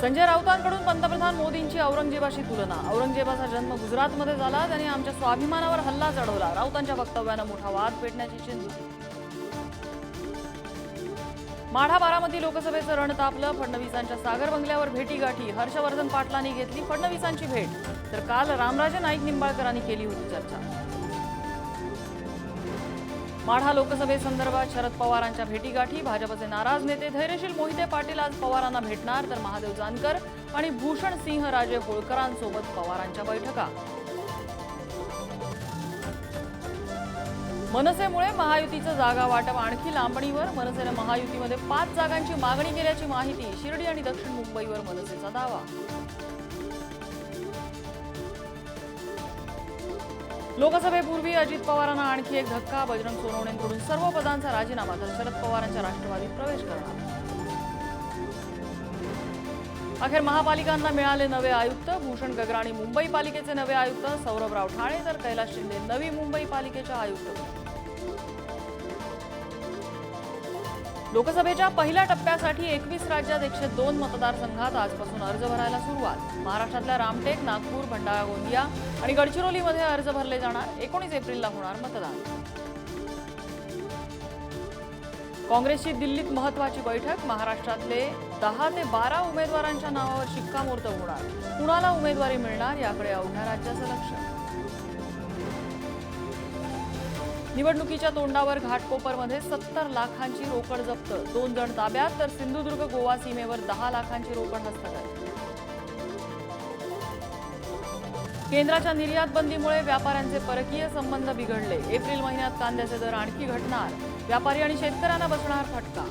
संजय राऊतांकडून पंतप्रधान मोदींची औरंगजेबाशी तुलना. औरंगजेबाचा जन्म गुजरातमध्ये झाला. त्यांनी आमच्या स्वाभिमानावर हल्ला चढवला. राऊतांच्या वक्तव्यानं मोठा वाद पेटण्याची चिंता. माढा बारामती लोकसभेचं रण तापलं. फडणवीसांच्या सागर बंगल्यावर भेटीगाठी. हर्षवर्धन पाटलांनी घेतली फडणवीसांची भेट. तर काल रामराजे नाईक निंबाळकरांनी केली होती चर्चा. माढा लोकसभेसंदर्भात शरद पवारांच्या भेटीगाठी भाजपचे नाराज नेते धैर्यशील मोहिते पाटील आज पवारांना भेटणार तर महादेव जानकर आणि भूषण सिंह राजे होळकरांसोबत पवारांच्या बैठका. मनसेमुळे महायुतीचं जागा वाटप आणखी लांबणीवर मनसेनं महायुतीमध्ये पाच जागांची मागणी केल्याची माहिती शिर्डी आणि दक्षिण मुंबईवर मनसेचा दावा. लोकसभेपूर्वी अजित पवारांना आणखी एक धक्का बजरंग सोनवणेंकडून सर्व पदांचा राजीनामा तर शरद पवारांच्या राष्ट्रवादीत प्रवेश करणार. अखेर महापालिकांना मिळाले नवे आयुक्त भूषण गगराणी मुंबई पालिकेचे नवे आयुक्त सौरभराव ठाणे तर कैलास शिंदे नवी मुंबई पालिकेच्या आयुक्त. लोकसभेच्या पहिल्या टप्प्यासाठी एकवीस राज्यात एकशे दोन मतदारसंघात आजपासून अर्ज भरायला सुरुवात. महाराष्ट्रातल्या रामटेक नागपूर भंडारा गोंदिया आणि गडचिरोलीमध्ये अर्ज भरले जाणार. एकोणीस एप्रिलला होणार मतदान. काँग्रेसची दिल्लीत महत्वाची बैठक. महाराष्ट्रातले दहा ते बारा उमेदवारांच्या नावावर शिक्कामोर्तब होणार. कुणाला उमेदवारी मिळणार याकडे अवघ्या राज्याचं लक्ष. निवडणुकीच्या तोंडावर घाटकोपरमध्ये सत्तर लाखांची रोकड जप्त. दोन जण ताब्यात तर सिंधुदुर्ग गोवा सीमेवर दहा लाखांची रोकड हस्तगत. केंद्राच्या निर्यात बंदीमुळे व्यापाऱ्यांचे परकीय संबंध बिघडले. एप्रिल महिन्यात कांद्याचे दर आणखी घटणार. व्यापारी आणि शेतकऱ्यांना बसणार फटका.